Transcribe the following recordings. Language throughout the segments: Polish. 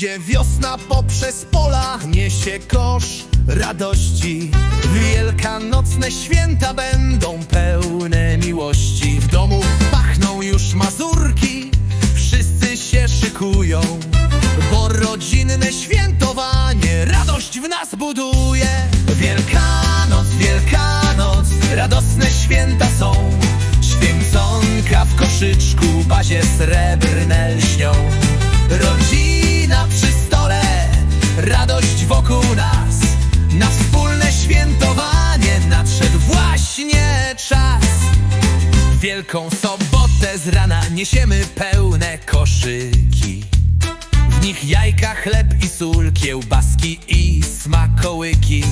Idzie wiosna poprzez pola, niesie kosz radości. Wielkanocne święta będą pełne miłości. W domu pachną już mazurki, wszyscy się szykują. Bo rodzinne świętowanie radość w nas buduje. Wielkanoc, Wielkanoc, radosne święta są. Święconka w koszyczku, bazie srebrne lśnią. Sobotę z rana niesiemy pełne koszyki. W nich jajka, chleb i sól, kiełbaski i smakołyki.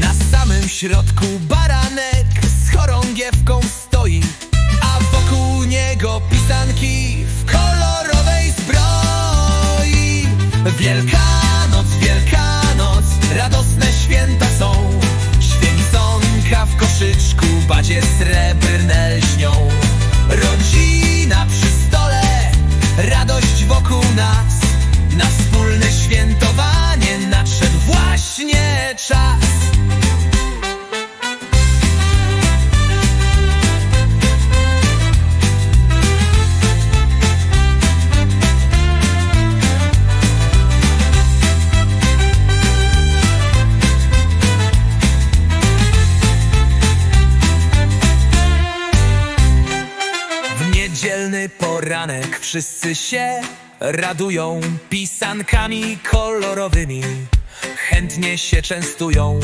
Na samym środku baranek z chorągiewką stoi, a wokół niego pisanki w kolorowej zbroi. Wielkanoc, nas. Na wspólne świętowanie nadszedł właśnie czas. W niedzielny poranek wszyscy się radują pisankami kolorowymi. Chętnie się częstują.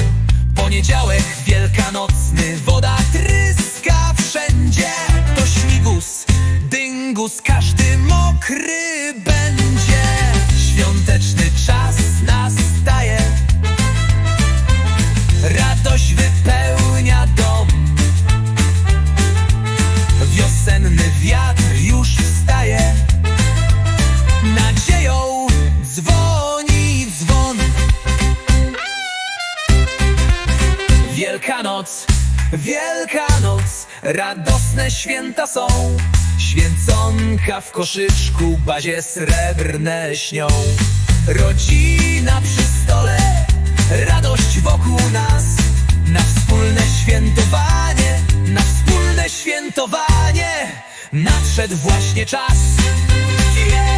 Poniedziałek wielkanocny, woda tryska wszędzie. To śmigus, dyngus, każdy mokry będzie. Świąteczny czas nastaje. nadzieją dzwoni dzwon? Wielkanoc, Wielkanoc, radosne święta są. Święconka w koszyczku, bazie srebrne śnią. Rodzina przy stole, radość wokół nas. Na wspólne świętowanie, na wspólne świętowanie Nadszedł właśnie czas. Yeah!